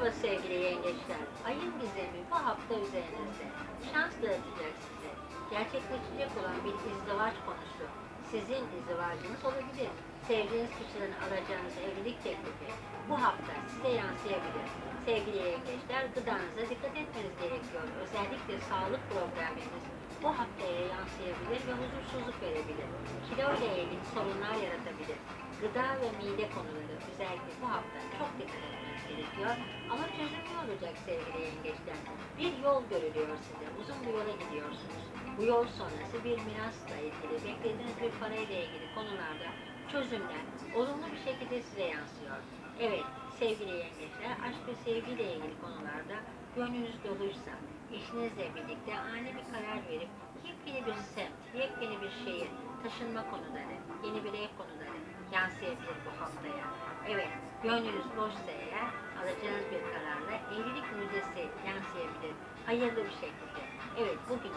Merhaba sevgili yengeçler. Ayın gizemi bu hafta üzerinizde. Şans dağıtacak size. Gerçekleşecek olan bir izdivaç konusu. Sizin izdivacınız olabilir. Sevdiğiniz kişiden alacağınız evlilik teklifi bu hafta size yansıyabilir. Sevgili yengeçler, gıdanıza dikkat etmeniz gerekiyor. Özellikle sağlık problemleriniz bu haftaya yansıyabilir ve huzursuzluk verebilir. Kilo ile ilgili sorunlar yaratabilir. Gıda ve mide konuları özellikle bu hafta çok dikkat etmeniz gerekiyor. Ama çözümlü olacak sevgili yengeçler. Bir yol görülüyor size. Uzun bir yola gidiyorsunuz. Bu yol sonrası bir mirasla ilgili, beklediğiniz bir parayla ilgili konularda çözümler olumlu bir şekilde size yansıyor. Evet, sevgili yengeçler, aşk ve sevgiyle ilgili konularda gönlünüz doluysa, eşinizle birlikte ani bir karar verip yepyeni bir semt, yepyeni bir şehir, taşınma konuları, yeni bir ev konuları yansıyabilir bu haftaya. Evet, gönlünüz boşsa eğer alacağınız bir kararla evlilik müjdesi yansıyabilir hayırlı bir şekilde. Evet, bugün